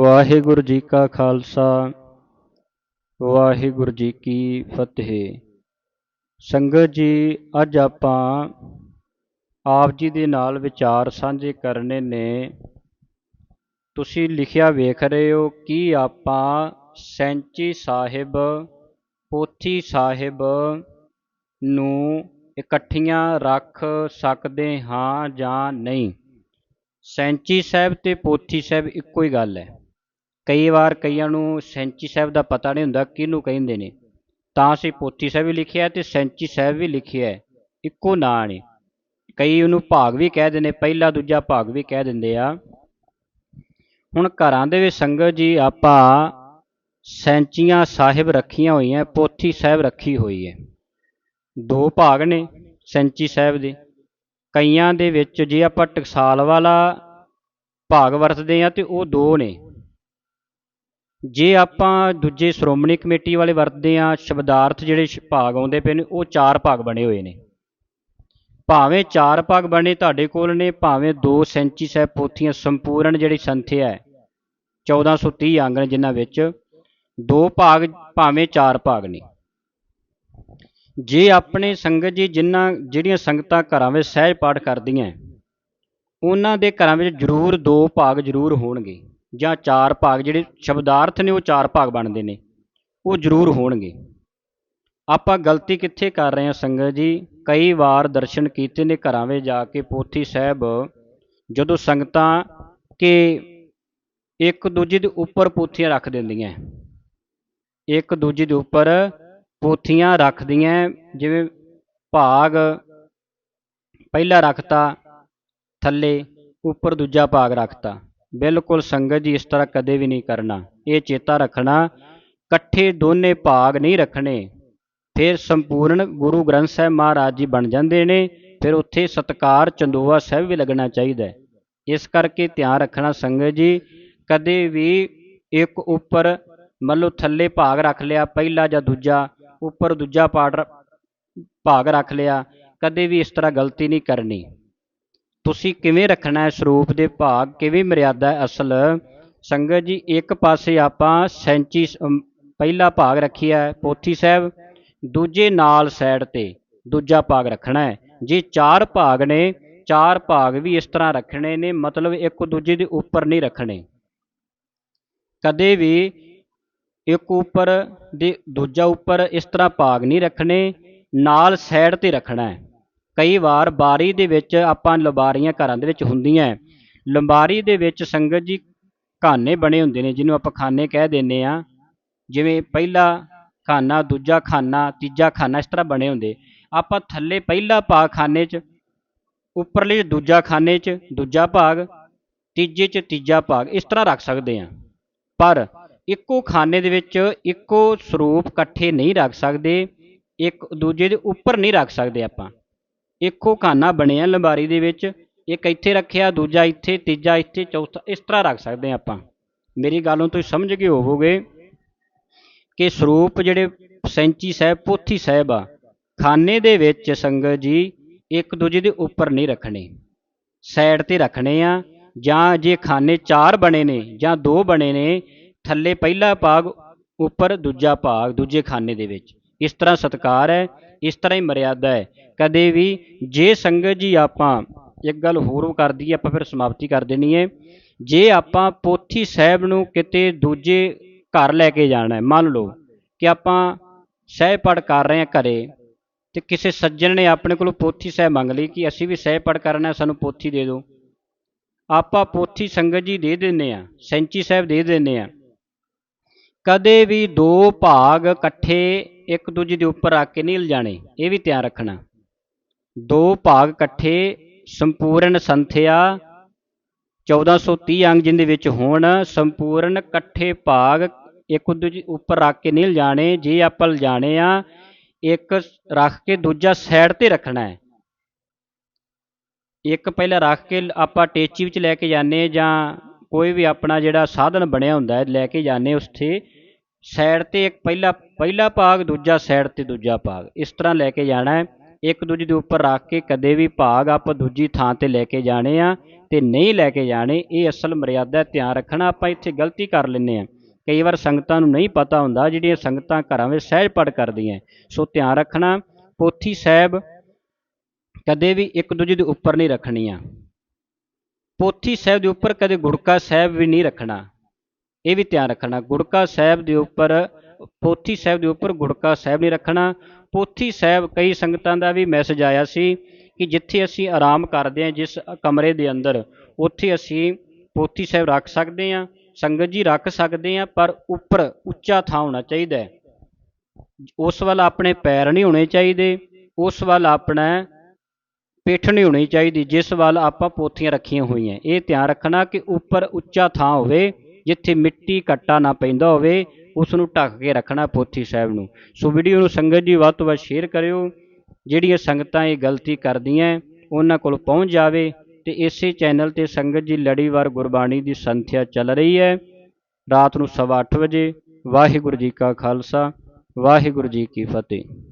ਵਾਹਿਗੁਰੂ ਜੀ ਕਾ ਖਾਲਸਾ, ਵਾਹਿਗੁਰੂ ਜੀ ਕੀ ਫਤਿਹ। ਸੰਗਤ ਜੀ, ਅੱਜ ਆਪਾਂ ਆਪ ਜੀ ਦੇ ਨਾਲ ਵਿਚਾਰ ਸਾਂਝੇ ਕਰਨੇ ਨੇ। ਤੁਸੀਂ ਲਿਖਿਆ ਵੇਖ ਰਹੇ ਹੋ ਕਿ ਆਪਾਂ ਸੈਂਚੀ ਸਾਹਿਬ, ਪੋਥੀ ਸਾਹਿਬ ਨੂੰ ਇਕੱਠੀਆਂ ਰੱਖ ਸਕਦੇ ਹਾਂ ਜਾਂ ਨਹੀਂ। ਸੈਂਚੀ ਸਾਹਿਬ ਤੇ ਪੋਥੀ ਸਾਹਿਬ ਇੱਕੋ ਹੀ ਗੱਲ ਹੈ। ਕਈ ਵਾਰ ਕਈਆਂ ਨੂੰ ਸੈਂਚੀ ਸਾਹਿਬ ਦਾ ਪਤਾ ਨਹੀਂ ਹੁੰਦਾ ਕਿਹਨੂੰ ਕਹਿੰਦੇ ਨੇ। ਤਾਂ ਅਸੀਂ ਪੋਥੀ ਸਾਹਿਬ ਵੀ ਲਿਖਿਆ ਤੇ ਸੈਂਚੀ ਸਾਹਿਬ ਵੀ ਲਿਖਿਆ ਇੱਕੋ ਨਾਂ ਨੇ। ਕਈ ਉਹਨੂੰ ਭਾਗ ਵੀ ਕਹਿ ਦਿੰਦੇ, ਪਹਿਲਾ ਦੂਜਾ ਭਾਗ ਵੀ ਕਹਿ ਦਿੰਦੇ ਆ। ਹੁਣ ਘਰਾਂ ਦੇ ਵਿੱਚ ਸੰਗਤ ਜੀ, ਆਪਾਂ ਸੈਂਚੀਆਂ ਸਾਹਿਬ ਰੱਖੀਆਂ ਹੋਈਆਂ, ਪੋਥੀ ਸਾਹਿਬ ਰੱਖੀ ਹੋਈ ਹੈ। ਦੋ ਭਾਗ ਨੇ ਸੈਂਚੀ ਸਾਹਿਬ ਦੇ। ਕਈਆਂ ਦੇ ਵਿੱਚ ਜੇ ਆਪਾਂ ਟਕਸਾਲ ਵਾਲਾ ਭਾਗ ਵਰਤਦੇ ਆ ਤੇ ਉਹ ਦੋ ਨੇ। ਜੇ ਆਪਾਂ ਦੂਜੇ ਸ਼੍ਰੋਮਣੀ ਕਮੇਟੀ ਵਾਲੇ ਵਰਤਦੇ ਆ ਸ਼ਬਦਾਰਥ ਜਿਹੜੇ ਭਾਗ ਆਉਂਦੇ ਪਏ ਨੇ, ਉਹ ਚਾਰ ਭਾਗ ਬਣੇ ਹੋਏ ਨੇ। ਭਾਵੇਂ ਚਾਰ ਭਾਗ ਬਣੇ ਤੁਹਾਡੇ ਕੋਲ ਨੇ, ਭਾਵੇਂ ਦੋ ਸੈਂਚੀ ਸਾਹਿਬ ਪੋਥੀਆਂ ਸੰਪੂਰਨ ਜਿਹੜੀ ਸੰਥਿਆ ਹੈ 1430 ਅੰਗ ਨੇ ਜਿਨ੍ਹਾਂ ਵਿੱਚ, ਦੋ ਭਾਗ ਭਾਵੇਂ ਚਾਰ ਭਾਗ ਨੇ। ਜੇ ਆਪਣੇ ਸੰਗਤ ਜੀ ਜਿਨ੍ਹਾਂ, ਜਿਹੜੀਆਂ ਸੰਗਤਾਂ ਘਰਾਂ ਵਿੱਚ ਸਹਿਜ ਪਾਠ ਕਰਦੀਆਂ, ਉਹਨਾਂ ਦੇ ਘਰਾਂ ਵਿੱਚ ਜ਼ਰੂਰ ਦੋ ਭਾਗ ਜ਼ਰੂਰ ਹੋਣਗੇ। ਜਾਂ ਚਾਰ ਭਾਗ, ਜਿਹੜੇ ਸ਼ਬਦਾਰਥ ਨੇ ਉਹ ਚਾਰ ਭਾਗ ਬਣਦੇ ਨੇ, ਉਹ ਜ਼ਰੂਰ ਹੋਣਗੇ। ਆਪਾਂ ਗਲਤੀ ਕਿੱਥੇ ਕਰ ਰਹੇ ਹਾਂ ਸੰਗਤ ਜੀ? ਕਈ ਵਾਰ ਦਰਸ਼ਨ ਕੀਤੇ ਨੇ ਘਰਾਂ ਵਿੱਚ ਜਾ ਕੇ ਪੋਥੀ ਸਾਹਿਬ, ਜਦੋਂ ਸੰਗਤਾਂ ਕਿ ਇੱਕ ਦੂਜੇ ਦੇ ਉੱਪਰ ਪੋਥੀਆਂ ਰੱਖ ਦਿੰਦੀਆਂ। ਇੱਕ ਦੂਜੇ ਦੇ ਉੱਪਰ ਪੋਥੀਆਂ ਰੱਖਦੀਆਂ, ਜਿਵੇਂ ਭਾਗ ਪਹਿਲਾ ਰੱਖਤਾ, ਥੱਲੇ ਉੱਪਰ ਦੂਜਾ ਭਾਗ ਰੱਖਤਾ। ਬਿਲਕੁਲ ਸੰਗਤ ਜੀ ਇਸ ਤਰ੍ਹਾਂ ਕਦੇ ਵੀ ਨਹੀਂ ਕਰਨਾ। ਇਹ ਚੇਤਾ ਰੱਖਣਾ, ਇਕੱਠੇ ਦੋਨੇ ਭਾਗ ਨਹੀਂ ਰੱਖਣੇ। ਫਿਰ ਸੰਪੂਰਨ ਗੁਰੂ ਗ੍ਰੰਥ ਸਾਹਿਬ ਮਹਾਰਾਜ ਜੀ ਬਣ ਜਾਂਦੇ ਨੇ, ਫਿਰ ਉੱਥੇ ਸਤਕਾਰ ਚੰਦੋਆ ਸਾਹਿਬ ਵੀ ਲੱਗਣਾ ਚਾਹੀਦਾ ਹੈ। ਇਸ ਕਰਕੇ ਧਿਆਨ ਰੱਖਣਾ ਸੰਗਤ ਜੀ, ਕਦੇ ਵੀ ਇੱਕ ਉੱਪਰ ਮੰਨ ਲਓ ਥੱਲੇ ਭਾਗ ਰੱਖ ਲਿਆ, ਪਹਿਲਾ ਜਾਂ ਦੂਜਾ, ਉੱਪਰ ਦੂਜਾ ਪਾਠ ਭਾਗ ਰੱਖ ਲਿਆ, ਕਦੇ ਵੀ ਇਸ ਤਰ੍ਹਾਂ ਗਲਤੀ ਨਹੀਂ ਕਰਨੀ। ਤੁਸੀਂ ਕਿਵੇਂ ਰੱਖਣਾ ਹੈ ਸਰੂਪ ਦੇ ਭਾਗ? ਕਿਵੇਂ ਮਰਿਆਦਾ ਹੈ ਅਸਲ? ਸੰਗਤ ਜੀ, ਇੱਕ ਪਾਸੇ ਆਪਾਂ ਸੈਂਚੀ ਪਹਿਲਾ ਭਾਗ ਰੱਖਿਆ ਹੈ, ਪੋਥੀ ਸਾਹਿਬ। ਦੂਜੇ ਨਾਲ ਸਾਈਡ ਤੇ ਦੂਜਾ ਭਾਗ ਰੱਖਣਾ ਹੈ। ਜੇ ਚਾਰ ਭਾਗ ਨੇ, ਚਾਰ ਭਾਗ ਵੀ ਇਸ ਤਰ੍ਹਾਂ ਰੱਖਣੇ ਨੇ, ਮਤਲਬ ਇੱਕ ਦੂਜੇ ਦੇ ਉੱਪਰ ਨਹੀਂ ਰੱਖਣੇ। ਕਦੇ ਵੀ ਇੱਕ ਉੱਪਰ ਦੇ ਦੂਜਾ ਉੱਪਰ ਇਸ ਤਰ੍ਹਾਂ ਭਾਗ ਨਹੀਂ ਰੱਖਣੇ, ਨਾਲ ਸਾਈਡ ਤੇ ਰੱਖਣਾ ਹੈ। ਕਈ ਵਾਰ ਬਾਰੀ ਦੇ ਵਿੱਚ ਆਪਾਂ ਲੰਬਾਰੀਆਂ ਘਰਾਂ ਦੇ ਵਿੱਚ ਹੁੰਦੀਆਂ ਲੰਬਾਰੀ ਦੇ ਵਿੱਚ ਸੰਗਤ ਜੀ ਖਾਨੇ ਬਣੇ ਹੁੰਦੇ ਨੇ, ਜਿਹਨੂੰ ਆਪਾਂ ਖਾਨੇ ਕਹਿ ਦਿੰਦੇ ਆ ਜਿਵੇਂ ਪਹਿਲਾ ਖਾਨਾ, ਦੂਜਾ ਖਾਨਾ, ਤੀਜਾ ਖਾਨਾ, ਇਸ ਤਰ੍ਹਾਂ ਬਣੇ ਹੁੰਦੇ। ਆਪਾਂ ਥੱਲੇ ਪਹਿਲਾ ਭਾਗ ਖਾਨੇ 'ਚ, ਉੱਪਰਲੇ 'ਚ ਦੂਜਾ ਖਾਨੇ 'ਚ, ਦੂਜਾ ਭਾਗ, ਤੀਜੇ 'ਚ ਤੀਜਾ ਭਾਗ, ਇਸ ਤਰ੍ਹਾਂ ਰੱਖ ਸਕਦੇ ਆ ਪਰ ਇੱਕੋ ਖਾਨੇ ਦੇ ਵਿੱਚ ਇੱਕੋ ਸਰੂਪ ਇਕੱਠੇ ਨਹੀਂ ਰੱਖ ਸਕਦੇ, ਇੱਕ ਦੂਜੇ ਦੇ ਉੱਪਰ ਨਹੀਂ ਰੱਖ ਸਕਦੇ ਆਪਾਂ। ਇੱਕੋ ਖਾਨਾ ਬਣਿਆ ਲੰਬਾਰੀ ਦੇ ਵਿੱਚ, ਇੱਕ ਇੱਥੇ ਰੱਖਿਆ, ਦੂਜਾ ਇੱਥੇ, ਤੀਜਾ ਇੱਥੇ, ਚੌਥਾ, ਇਸ ਤਰ੍ਹਾਂ ਰੱਖ ਸਕਦੇ ਹਾਂ ਆਪਾਂ। ਮੇਰੀ ਗੱਲ ਨੂੰ ਤੁਸੀਂ ਸਮਝ ਗਏ ਹੋਵੋਗੇ ਕਿ ਸਰੂਪ ਜਿਹੜੇ ਸੈਂਚੀ ਸਾਹਿਬ, ਪੋਥੀ ਸਾਹਿਬ ਆ, ਖਾਨੇ ਦੇ ਵਿੱਚ ਸੰਗਤ ਜੀ ਇੱਕ ਦੂਜੇ ਦੇ ਉੱਪਰ ਨਹੀਂ ਰੱਖਣੇ। ਸਾਈਡ ਤੇ ਰੱਖਣੇ ਆ, ਜਾਂ ਜੇ ਖਾਨੇ ਚਾਰ ਬਣੇ ਨੇ, ਜਾਂ ਦੋ ਬਣੇ ਨੇ, ਥੱਲੇ ਪਹਿਲਾ ਭਾਗ, ਉੱਪਰ ਦੂਜਾ ਭਾਗ, ਦੂਜੇ ਖਾਨੇ ਦੇ ਵਿੱਚ। ਇਸ ਤਰ੍ਹਾਂ ਸਤਕਾਰ ਹੈ ਇਸ ਤਰ੍ਹਾਂ ਹੀ ਮਰਿਆਦਾ ਹੈ। ਕਦੇ ਵੀ ਜੇ ਸੰਗਤ ਜੀ ਆਪਾਂ ਇੱਕ ਗੱਲ ਹੋਰ ਕਰ ਦਈਏ ਆਪਾਂ ਫਿਰ ਸਮਾਪਤੀ ਕਰ ਦੇਣੀ ਹੈ। ਜੇ ਆਪਾਂ ਪੋਥੀ ਸਾਹਿਬ ਨੂੰ ਕਿਤੇ ਦੂਜੇ ਘਰ ਲੈ ਕੇ ਜਾਣਾ ਹੈ, ਮੰਨ ਲਓ ਕਿ ਆਪਾਂ ਸਹਿਜ ਪੜ ਕਰ ਰਹੇ ਹਾਂ ਘਰੇ ਤੇ ਕਿਸੇ ਸੱਜਣ ਨੇ ਆਪਣੇ ਕੋਲੋਂ ਪੋਥੀ ਸਾਹਿਬ ਮੰਗ ਲਈ ਕਿ ਅਸੀਂ ਵੀ ਸਹਿਜ ਪੜ ਕਰਨਾ ਸਾਨੂੰ ਪੋਥੀ ਦੇ ਦਿਓ। ਆਪਾਂ ਪੋਥੀ ਸੰਗਤ ਜੀ ਦੇ ਦਿੰਨੇ ਆ ਸੈਂਚੀ ਸਾਹਿਬ ਦੇ ਦਿੰਨੇ ਆ ਕਦੇ ਵੀ ਦੋ ਭਾਗ ਇਕੱਠੇ ਇੱਕ ਦੂਜੇ ਦੇ ਉੱਪਰ ਰੱਖ ਕੇ ਨਹੀਂ ਲਿਜਾਣੇ, ਇਹ ਵੀ ਧਿਆਨ ਰੱਖਣਾ। ਦੋ ਭਾਗ ਇਕੱਠੇ, ਸੰਪੂਰਨ ਸੰਥਿਆ 1430 ਅੰਗ ਜਿੰਦੇ ਵਿੱਚ ਹੋਣ, ਸੰਪੂਰਨ ਇਕੱਠੇ ਭਾਗ, ਇੱਕ ਦੂਜੇ ਉੱਪਰ ਰੱਖ ਕੇ ਨਹੀਂ ਲਿਜਾਣੇ, ਜੇ ਆਪਾਂ ਲਿਜਾਣੇ ਆ, ਇੱਕ ਰੱਖ ਕੇ ਦੂਜਾ ਸਾਈਡ ਤੇ ਰੱਖਣਾ ਹੈ। ਇੱਕ ਪਹਿਲਾਂ ਰੱਖ ਕੇ ਆਪਾਂ ਟੇਚੀ ਵਿੱਚ ਲੈ ਕੇ ਜਾਂਦੇ ਜਾਂ ਕੋਈ ਵੀ ਆਪਣਾ ਜਿਹੜਾ ਸਾਧਨ ਬਣਿਆ ਹੁੰਦਾ ਹੈ, ਲੈ ਕੇ ਜਾਂਦੇ ਉੱਥੇ ਸਾਈਡ ਤੇ ਇੱਕ ਪਹਿਲਾ ਪਹਿਲਾ ਭਾਗ, ਦੂਜਾ ਸਾਈਡ ਤੇ ਦੂਜਾ ਭਾਗ। ਇਸ ਤਰ੍ਹਾਂ ਲੈ ਕੇ ਜਾਣਾ ਹੈ। ਇੱਕ ਦੂਜੇ ਦੇ ਉੱਪਰ ਰੱਖ ਕੇ ਕਦੇ ਵੀ ਭਾਗ ਆਪਾਂ ਦੂਜੀ ਥਾਂ ਤੇ ਲੈ ਕੇ ਜਾਣੇ ਆ ਤੇ ਨਹੀਂ ਲੈ ਕੇ ਜਾਣੇ, ਇਹ ਅਸਲ ਮਰਿਆਦਾ ਧਿਆਨ ਰੱਖਣਾ। ਆਪਾਂ ਇੱਥੇ ਗਲਤੀ ਕਰ ਲੈਂਦੇ ਆ ਕਈ ਵਾਰ ਸੰਗਤਾਂ ਨੂੰ ਨਹੀਂ ਪਤਾ ਹੁੰਦਾ, ਜਿਹੜੀਆਂ ਸੰਗਤਾਂ ਘਰਾਂ ਵਿੱਚ ਸਹਿਜ ਪੜ ਕਰਦੀਆਂ। ਸੋ ਧਿਆਨ ਰੱਖਣਾ, ਪੋਥੀ ਸਾਹਿਬ ਕਦੇ ਵੀ ਇੱਕ ਦੂਜੇ ਦੇ ਉੱਪਰ ਨਹੀਂ ਰੱਖਣੀਆਂ। ਪੋਥੀ ਸਾਹਿਬ ਦੇ ਉੱਪਰ ਕਦੇ ਗੁੜਕਾ ਸਾਹਿਬ ਵੀ ਨਹੀਂ ਰੱਖਣਾ। ਇਹ ਵੀ ਧਿਆਨ ਰੱਖਣਾ, ਗੁੜਕਾ ਸਾਹਿਬ ਦੇ ਉੱਪਰ, ਪੋਥੀ ਸਾਹਿਬ ਦੇ ਉੱਪਰ ਗੁੜਕਾ ਸਾਹਿਬ ਨਹੀਂ ਰੱਖਣਾ। ਪੋਥੀ ਸਾਹਿਬ ਕਈ ਸੰਗਤਾਂ ਦਾ ਵੀ ਮੈਸੇਜ ਆਇਆ ਸੀ ਕਿ ਜਿੱਥੇ ਅਸੀਂ ਆਰਾਮ ਕਰਦੇ ਹਾਂ ਜਿਸ ਕਮਰੇ ਦੇ ਅੰਦਰ, ਉੱਥੇ ਅਸੀਂ ਪੋਥੀ ਸਾਹਿਬ ਰੱਖ ਸਕਦੇ ਹਾਂ, ਸੰਗਤ ਜੀ ਰੱਖ ਸਕਦੇ ਹਾਂ, ਪਰ ਉੱਪਰ ਉੱਚਾ ਥਾਂ ਹੋਣਾ ਚਾਹੀਦਾ ਹੈ। ਉਸ ਵੱਲ ਆਪਣੇ ਪੈਰ ਨਹੀਂ ਹੋਣੇ ਚਾਹੀਦੇ, ਉਸ ਵੱਲ ਆਪਣਾ ਪਿੱਠ ਨਹੀਂ ਹੋਣੀ ਚਾਹੀਦੀ, ਜਿਸ ਵੱਲ ਆਪਾਂ ਪੋਥੀਆਂ ਰੱਖੀਆਂ ਹੋਈਆਂ। ਇਹ ਧਿਆਨ ਰੱਖਣਾ ਕਿ ਉੱਪਰ ਉੱਚਾ ਥਾਂ ਹੋਵੇ ਜਿੱਥੇ ਮਿੱਟੀ ਕੱਟਾ ਨਾ ਪੈਂਦਾ ਹੋਵੇ ਉਸ ਨੂੰ ਢੱਕ ਕੇ ਰੱਖਣਾ ਪੋਥੀ ਸਾਹਿਬ ਨੂੰ। ਸੋ ਵੀਡੀਓ ਨੂੰ ਸੰਗਤ ਜੀ ਵੱਧ ਤੋਂ ਵੱਧ ਸ਼ੇਅਰ ਕਰਿਓ। ਜਿਹੜੀਆਂ ਸੰਗਤਾਂ ਇਹ ਗਲਤੀ ਕਰਦੀਆਂ, ਉਹਨਾਂ ਕੋਲ ਪਹੁੰਚ ਜਾਵੇ ਤੇ ਇਸੇ ਚੈਨਲ ਤੇ ਸੰਗਤ ਜੀ ਲੜੀਵਾਰ ਗੁਰਬਾਣੀ ਦੀ ਸੰਥਿਆ ਚੱਲ ਰਹੀ ਹੈ। ਰਾਤ ਨੂੰ ਸਵਾ ਅੱਠ ਵਜੇ, ਵਾਹਿਗੁਰੂ ਜੀ ਕਾ ਖਾਲਸਾ, ਵਾਹਿਗੁਰੂ ਜੀ ਕੀ ਫਤਿਹ।